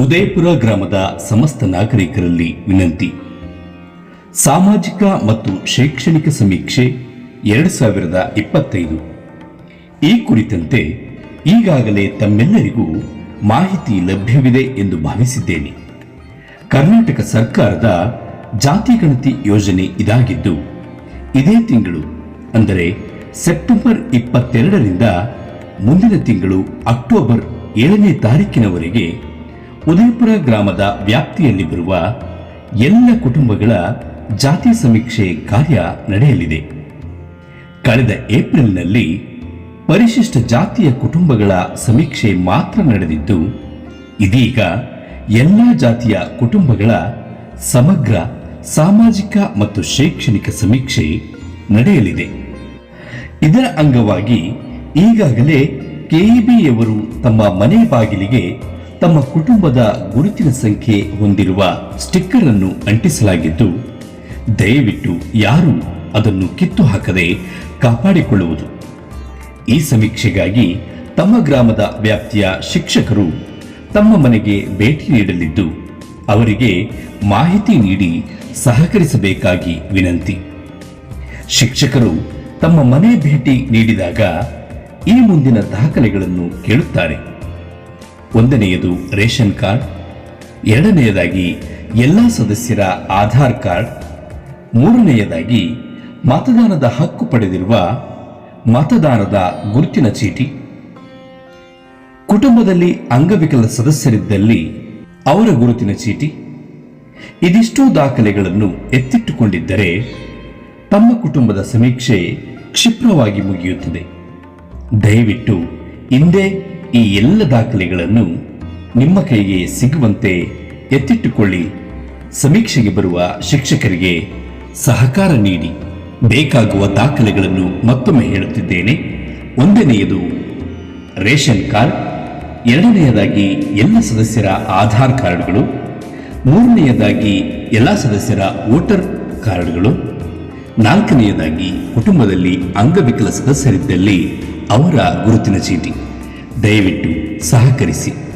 ಉದಯಪುರ ಗ್ರಾಮದ ಸಮಸ್ತ ನಾಗರಿಕರಲ್ಲಿ ವಿನಂತಿ. ಸಾಮಾಜಿಕ ಮತ್ತು ಶೈಕ್ಷಣಿಕ ಸಮೀಕ್ಷೆ ಎರಡು ಸಾವಿರದ ಇಪ್ಪತ್ತೈದು. ಈ ಕುರಿತಂತೆ ಈಗಾಗಲೇ ತಮ್ಮೆಲ್ಲರಿಗೂ ಮಾಹಿತಿ ಲಭ್ಯವಿದೆ ಎಂದು ಭಾವಿಸಿದ್ದೇನೆ. ಕರ್ನಾಟಕ ಸರ್ಕಾರದ ಜಾತಿ ಗಣತಿ ಯೋಜನೆ ಇದಾಗಿದ್ದು, ಇದೇ ತಿಂಗಳು, ಅಂದರೆ ಸೆಪ್ಟೆಂಬರ್ ಇಪ್ಪತ್ತೆರಡರಿಂದ ಮುಂದಿನ ತಿಂಗಳು ಅಕ್ಟೋಬರ್ ಏಳನೇ ತಾರೀಕಿನವರೆಗೆ ಉದಯಪುರ ಗ್ರಾಮದ ವ್ಯಾಪ್ತಿಯಲ್ಲಿ ಬರುವ ಎಲ್ಲ ಕುಟುಂಬಗಳ ಜಾತಿ ಸಮೀಕ್ಷೆ ಕಾರ್ಯ ನಡೆಯಲಿದೆ. ಕಳೆದ ಏಪ್ರಿಲ್ನಲ್ಲಿ ಪರಿಶಿಷ್ಟ ಜಾತಿಯ ಕುಟುಂಬಗಳ ಸಮೀಕ್ಷೆ ಮಾತ್ರ ನಡೆದಿದ್ದು, ಇದೀಗ ಎಲ್ಲ ಜಾತಿಯ ಕುಟುಂಬಗಳ ಸಮಗ್ರ ಸಾಮಾಜಿಕ ಮತ್ತು ಶೈಕ್ಷಣಿಕ ಸಮೀಕ್ಷೆ ನಡೆಯಲಿದೆ. ಇದರ ಅಂಗವಾಗಿ ಈಗಾಗಲೇ ಕೆಇಬಿಯವರು ತಮ್ಮ ಮನೆ ಬಾಗಿಲಿಗೆ ತಮ್ಮ ಕುಟುಂಬದ ಗುರುತಿನ ಸಂಖ್ಯೆ ಹೊಂದಿರುವ ಸ್ಟಿಕ್ಕರ್ ಅನ್ನು ಅಂಟಿಸಲಾಗಿದ್ದು, ದಯವಿಟ್ಟು ಯಾರು ಅದನ್ನು ಕಿತ್ತು ಹಾಕದೆ ಕಾಪಾಡಿಕೊಳ್ಳುವುದು. ಈ ಸಮೀಕ್ಷೆಗಾಗಿ ತಮ್ಮ ಗ್ರಾಮದ ವ್ಯಾಪ್ತಿಯ ಶಿಕ್ಷಕರು ತಮ್ಮ ಮನೆಗೆ ಭೇಟಿ ನೀಡಲಿದ್ದು, ಅವರಿಗೆ ಮಾಹಿತಿ ನೀಡಿ ಸಹಕರಿಸಬೇಕಾಗಿ ವಿನಂತಿ. ಶಿಕ್ಷಕರು ತಮ್ಮ ಮನೆ ಭೇಟಿ ನೀಡಿದಾಗ ಈ ಮುಂದಿನ ದಾಖಲೆಗಳನ್ನು ಕೇಳುತ್ತಾರೆ. ಒಂದನೆಯದು ರೇಷನ್ ಕಾರ್ಡ್, ಎರಡನೆಯದಾಗಿ ಎಲ್ಲ ಸದಸ್ಯರ ಆಧಾರ್ ಕಾರ್ಡ್, ಮೂರನೆಯದಾಗಿ ಮತದಾನದ ಹಕ್ಕು ಪಡೆದಿರುವ ಮತದಾನದ ಗುರುತಿನ ಚೀಟಿ. ಕುಟುಂಬದಲ್ಲಿ ಅಂಗವಿಕಲ ಸದಸ್ಯರಿದ್ದಲ್ಲಿ ಅವರ ಗುರುತಿನ ಚೀಟಿ. ಇದಿಷ್ಟೂ ದಾಖಲೆಗಳನ್ನು ಎತ್ತಿಟ್ಟುಕೊಂಡಿದ್ದರೆ ತಮ್ಮ ಕುಟುಂಬದ ಸಮೀಕ್ಷೆ ಕ್ಷಿಪ್ರವಾಗಿ ಮುಗಿಯುತ್ತದೆ. ದಯವಿಟ್ಟು ಹಿಂದೆ ಈ ಎಲ್ಲ ದಾಖಲೆಗಳನ್ನು ನಿಮ್ಮ ಕೈಗೆ ಸಿಗುವಂತೆ ಎತ್ತಿಟ್ಟುಕೊಳ್ಳಿ. ಸಮೀಕ್ಷೆಗೆ ಬರುವ ಶಿಕ್ಷಕರಿಗೆ ಸಹಕಾರ ನೀಡಿ. ಬೇಕಾಗುವ ದಾಖಲೆಗಳನ್ನು ಮತ್ತೊಮ್ಮೆ ಹೇಳುತ್ತಿದ್ದೇನೆ. ಒಂದನೆಯದು, ರೇಷನ್ ಕಾರ್ಡ್. ಎರಡನೆಯದಾಗಿ, ಎಲ್ಲ ಸದಸ್ಯರ ಆಧಾರ್ ಕಾರ್ಡ್ಗಳು. ಮೂರನೆಯದಾಗಿ, ಎಲ್ಲ ಸದಸ್ಯರ ವೋಟರ್ ಕಾರ್ಡ್ಗಳು. ನಾಲ್ಕನೆಯದಾಗಿ, ಕುಟುಂಬದಲ್ಲಿ ಅಂಗವಿಕಲ ಸದಸ್ಯರಿದ್ದಲ್ಲಿ ಅವರ ಗುರುತಿನ ಚೀಟಿ. ದಯವಿಟ್ಟು ಸಹಕರಿಸಿ.